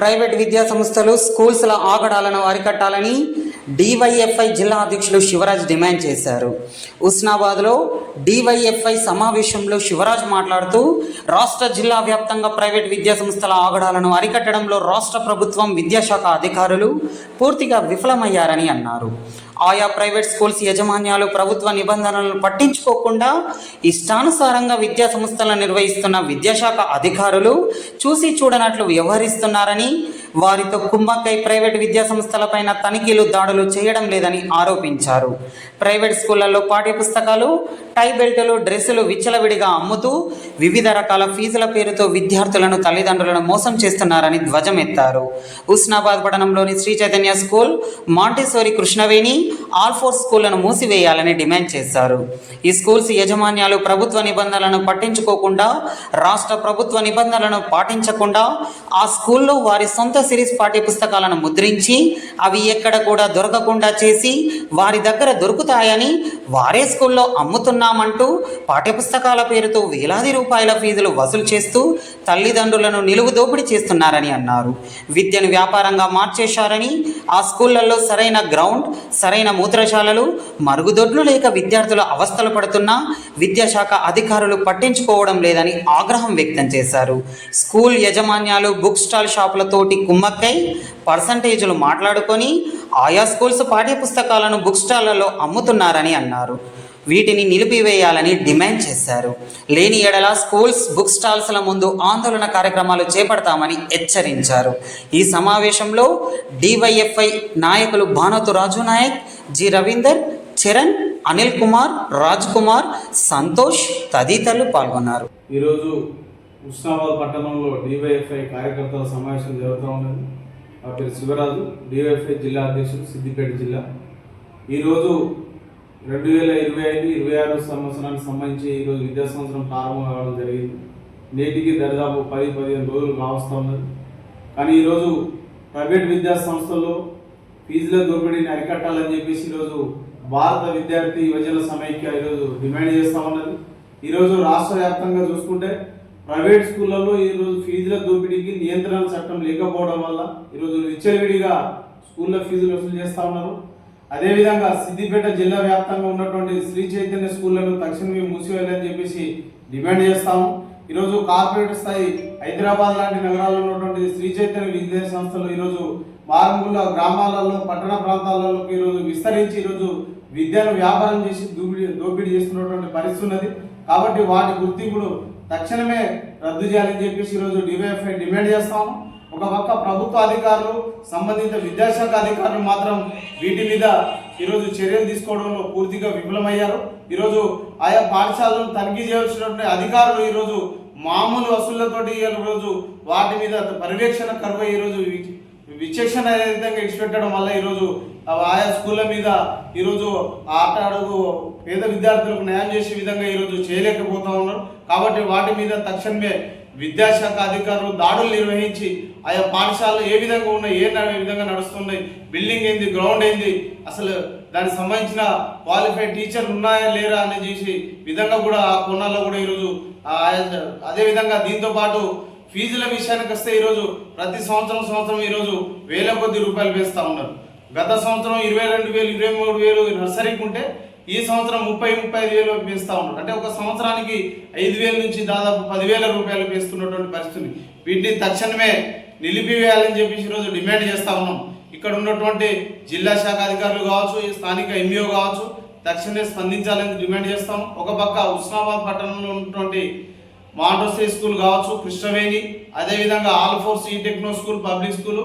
Private విద్యా సంస్థలు స్కూల్స్ల ఆగడాలను అరికట్టాలని DYFI జిల్లా అధ్యక్షులు శివరాజ్ డిమాండ్ చేశారు. ఉస్నాబాద్లో డివైఎఫ్ఐ సమావేశంలో శివరాజ్ మాట్లాడుతూ రాష్ట్ర జిల్లా వ్యాప్తంగా ప్రైవేట్ విద్యా సంస్థల ఆగడాలను అరికట్టడంలో రాష్ట్ర ప్రభుత్వం విద్యాశాఖ అధికారులు పూర్తిగా విఫలమయ్యారని అన్నారు. ఆయా ప్రైవేట్ స్కూల్స్ యజమాన్యాలు ప్రభుత్వ నిబంధనలను పట్టించుకోకుండా ఇష్టానుసారంగా విద్యా సంస్థలను నిర్వహిస్తున్న విద్యాశాఖ అధికారులు చూసి చూడనట్లు వ్యవహరిస్తున్నారని వారితో కుమ్మక్కై ప్రైవేట్ విద్యా సంస్థలపైన తనిఖీలు దాడులు చేయడం లేదని ఆరోపించారు. ప్రైవేట్ స్కూళ్ళలో పాఠ్యపుస్తకాలు టై బెల్టులు డ్రెస్సులు విచ్చలవిడిగా అమ్ముతూ వివిధ రకాల ఫీజుల పేరుతో విద్యార్థులను తల్లిదండ్రులను మోసం చేస్తున్నారని ధ్వజమెత్తారు. ఉస్నాబాద్ పట్టణంలోని శ్రీ చైతన్య స్కూల్ మాంటేశ్వరి కృష్ణవేణి ఆల్ఫోర్ స్కూళ్ళను మూసివేయాలని డిమాండ్ చేశారు. ఈ స్కూల్స్ యజమాన్యాలు ప్రభుత్వ నిబంధనలను పట్టించుకోకుండా రాష్ట్ర ప్రభుత్వ నిబంధనలను పాటించకుండా ఆ స్కూల్లో వారి సొంత సిరీస్ పాఠ్యపుస్తకాలను ముద్రించి అవి ఎక్కడ కూడా దొరకకుండా చేసి వారి దగ్గర దొరుకుతాయని వారే స్కూల్లో అమ్ముతున్నామంటూ పాఠ్యపుస్తకాల పేరుతో వేలాది రూపాయల ఫీజులు వసూలు చేస్తూ తల్లిదండ్రులను నిలువు దోపిడీ చేస్తున్నారని అన్నారు. విద్యను వ్యాపారంగా మార్చేశారని ఆ స్కూళ్ళలో సరైన గ్రౌండ్ సరైన మూత్రశాలలు మరుగుదొడ్లు లేక విద్యార్థులు అవస్థలు పడుతున్నా విద్యాశాఖ అధికారులు పట్టించుకోవడం లేదని ఆగ్రహం వ్యక్తం చేశారు. స్కూల్ యజమాన్యాలు బుక్ స్టాల్ షాపులతోటి కుమ్మక్కై పర్సంటేజ్లు మాట్లాడుకొని ఆయా స్కూల్స్ పాఠ్యపుస్తకాలను బుక్ స్టాళ్ళలో అమ్ముతున్నారని అన్నారు. వీటిని నిలిపివేయాలని డిమాండ్ చేశారు. లేని ఎడల స్కూల్స్ బుక్ స్టాల్స్ల ముందు ఆందోళన కార్యక్రమాలు చేపడతామని హెచ్చరించారు. ఈ సమావేశంలో డివైఎఫ్ఐ నాయకులు భానోతు రాజు నాయక్ జి రవీందర్ చరణ్ అనిల్ కుమార్ రాజ్ కుమార్ సంతోష్ తదితరులు పాల్గొన్నారు. ఈరోజు ఉస్నాబాద్ పట్టణంలో డివైఎఫ్ఐ కార్యకర్తల సమావేశం జరుగుతూ ఉన్నది. నా పేరు శివరాజు. డివైఎఫ్ఐ జిల్లా అధ్యక్షుడు సిద్దిపేట జిల్లా. ఈరోజు రెండు వేల ఇరవై ఐదు ఇరవై ఆరు సంవత్సరానికి సంబంధించి ఈరోజు విద్యా సంవత్సరం ప్రారంభం కావడం జరిగింది. నేటికి దరిదాపు పది పదిహేను రోజులు కావస్తూ ఉన్నది. కానీ ఈరోజు ప్రైవేట్ విద్యా సంస్థల్లో ఫీజుల దోపిడీని అరికట్టాలని చెప్పేసి ఈరోజు భారత విద్యార్థి యువజన సమైక్య ఈరోజు డిమాండ్ చేస్తూ ఉన్నది. ఈరోజు రాష్ట్ర వ్యాప్తంగా చూసుకుంటే ప్రైవేట్ స్కూళ్ళలో ఈరోజు ఫీజుల దోపిడీకి నియంత్రణ చట్టం లేకపోవడం వల్ల ఈరోజు విచ్చలవిడిగా స్కూళ్ళ ఫీజులు వసూలు చేస్తూ ఉన్నారు. అదేవిధంగా సిద్దిపేట జిల్లా వ్యాప్తంగా ఉన్నటువంటి శ్రీ చైతన్య స్కూళ్ళను తక్షణమే మూసివేయాలని చెప్పేసి డిమాండ్ చేస్తాము. ఈరోజు కార్పొరేట్ స్థాయి హైదరాబాద్ లాంటి నగరాల్లో ఉన్నటువంటి శ్రీ చైతన్య విద్యా సంస్థలు ఈరోజు మారుమూల గ్రామాలలో పట్టణ ప్రాంతాలలో ఈరోజు విస్తరించి ఈరోజు విద్యను వ్యాపారం చేసి దోపిడీ దోపిడీ చేస్తున్నటువంటి పరిస్థితి ఉన్నది. కాబట్టి వాటి గుర్తింపును తక్షణమే రద్దు చేయాలని చెప్పేసి ఈరోజు డివైఎఫ్ఐ డిమాండ్ చేస్తాము. ఒక పక్క ప్రభుత్వ అధికారులు సంబంధిత విద్యాశాఖ అధికారులు మాత్రం వీటి మీద ఈరోజు చర్యలు తీసుకోవడంలో పూర్తిగా విఫలమయ్యారు. ఈరోజు ఆయా పాఠశాలను తనిఖీ చేయాల్సినటువంటి అధికారులు ఈరోజు మామూలు వసూళ్ళతోటి ఈరోజు వాటి మీద పర్యవేక్షణ కరువు ఈరోజు విచక్షణ విధంగా ఇచ్చిపెట్టడం వల్ల ఈరోజు ఆయా స్కూళ్ళ మీద ఈరోజు ఆట అడుగు పేద విద్యార్థులకు న్యాయం చేసే విధంగా ఈరోజు చేయలేకపోతా ఉన్నారు. కాబట్టి వాటి మీద తక్షణమే విద్యాశాఖ అధికారులు దాడులు నిర్వహించి ఆయా పాఠశాలలు ఏ విధంగా ఉన్నాయి ఏ విధంగా నడుస్తున్నాయి బిల్డింగ్ ఏంది గ్రౌండ్ ఏంది అసలు దానికి సంబంధించిన క్వాలిఫైడ్ టీచర్లు ఉన్నాయా లేరా అని చేసి విధంగా కూడా ఆ కోణాల్లో కూడా ఈరోజు అదేవిధంగా ఆయా- అదే విధంగా దీంతో పాటు ఫీజుల విషయానికి వస్తే ఈరోజు ప్రతి సంవత్సరం సంవత్సరం ఈరోజు వేల కొద్ది రూపాయలు వేస్తూ ఉన్నారు. గత సంవత్సరం ఇరవై రెండు వేలు ఇరవై మూడు వేలు నర్సరీకి ఉంటే ఈ సంవత్సరం ముప్పై ముప్పై ఐదు వేలు వేస్తూ ఉన్నారు. అంటే ఒక సంవత్సరానికి ఐదు వేల నుంచి దాదాపు పదివేల రూపాయలు పేస్తున్నటువంటి పరిస్థితి. వీటిని తక్షణమే నిలిపివేయాలని చెప్పేసి ఈరోజు డిమాండ్ చేస్తూ ఉన్నాం. ఇక్కడ ఉన్నటువంటి జిల్లా శాఖ అధికారులు కావచ్చు ఈ స్థానిక ఎంఈఓ కావచ్చు తక్షణమే స్పందించాలని డిమాండ్ చేస్తాం ఒక పక్క ఉస్మాబాద్ పట్టణంలో ఉన్నటువంటి మాంటోసే స్కూల్ కావచ్చు కృష్ణవేణి అదేవిధంగా ఆల్ ఫోర్స్ ఈ టెక్నో స్కూల్ పబ్లిక్ స్కూల్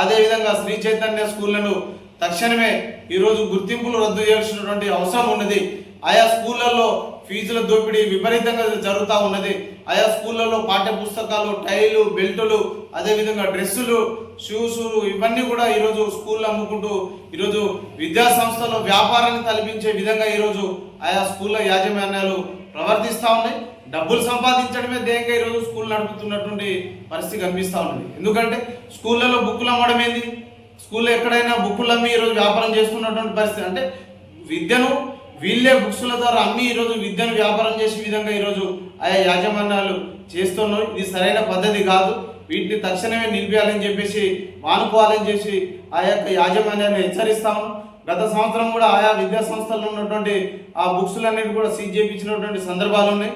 అదేవిధంగా శ్రీ చైతన్య స్కూళ్ళను తక్షణమే ఈరోజు గుర్తింపులు రద్దు చేయాల్సినటువంటి అవసరం ఉన్నది. ఆయా స్కూళ్ళల్లో ఫీజుల దోపిడీ విపరీతంగా జరుగుతూ ఉన్నది. ఆయా స్కూళ్ళలో పాఠ్య పుస్తకాలు టైలు బెల్టులు అదేవిధంగా డ్రెస్సులు షూస్ ఇవన్నీ కూడా ఈరోజు స్కూల్లో అమ్ముకుంటూ ఈరోజు విద్యా సంస్థలో వ్యాపారాన్ని తలపించే విధంగా ఈరోజు ఆయా స్కూళ్ళ యాజమాన్యాలు ప్రవర్తిస్తూ ఉన్నాయి. డబ్బులు సంపాదించడమే ధ్యేయంగా ఈరోజు స్కూల్ నడుపుతున్నటువంటి పరిస్థితి కనిపిస్తూ ఉన్నది. ఎందుకంటే స్కూళ్ళలో బుక్కులు అమ్మడం ఏంది? స్కూల్లో ఎక్కడైనా బుక్కులు అమ్మి ఈరోజు వ్యాపారం చేస్తున్నటువంటి పరిస్థితి. అంటే విద్యను వీళ్ళే బుక్స్ల ద్వారా అమ్మి ఈరోజు విద్యను వ్యాపారం చేసే విధంగా ఈరోజు ఆయా యాజమాన్యాలు చేస్తున్నాం ఇది సరైన పద్ధతి కాదు. వీటిని తక్షణమే నిలిపేయాలని చెప్పేసి మానుకోవాలని చేసి ఆ యొక్క యాజమాన్యాన్ని హెచ్చరిస్తాము గత సంవత్సరం కూడా ఆయా విద్యా సంస్థల్లో ఉన్నటువంటి ఆ బుక్స్లన్నిటి కూడా సీజ్ చేయించినటువంటి సందర్భాలు ఉన్నాయి.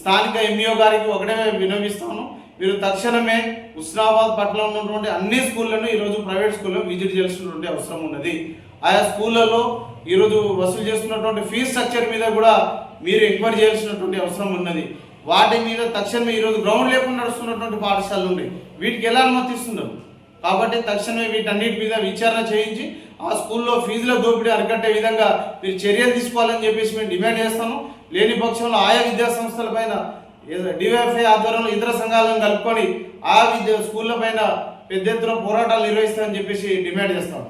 స్థానిక ఎంఈఓ గారికి ఒకటే వినవిస్తాను మీరు తక్షణమే హుస్నాబాద్ పట్ల ఉన్నటువంటి అన్ని స్కూళ్ళను ఈరోజు ప్రైవేట్ స్కూల్లో విజిట్ చేయాల్సినటువంటి అవసరం ఉన్నది. ఆయా స్కూళ్ళలో ఈరోజు వసూలు చేస్తున్నటువంటి ఫీజు స్ట్రక్చర్ మీద కూడా మీరు ఎంక్వైరీ చేయాల్సినటువంటి అవసరం ఉన్నది. వాటి మీద తక్షణమే ఈరోజు గ్రౌండ్ లేకుండా నడుస్తున్నటువంటి పాఠశాలలు ఉన్నాయి. వీటికి ఎలా అనుమతిస్తున్నారు? కాబట్టి తక్షణమే వీటన్నిటి మీద విచారణ చేయించి ఆ స్కూల్లో ఫీజుల దోపిడీ అరికట్టే విధంగా మీరు చర్యలు తీసుకోవాలని చెప్పేసి మేము డిమాండ్ చేస్తాము. లేని పక్షంలో ఆయా విద్యా సంస్థల పైన డివైఎఫ్ఐ ఆధ్వర్యంలో ఇతర సంఘాలను కలుపుకొని ఆ విద్య స్కూళ్ళ పైన పెద్ద ఎత్తున పోరాటాలు నిర్వహిస్తామని చెప్పేసి డిమాండ్ చేస్తాము.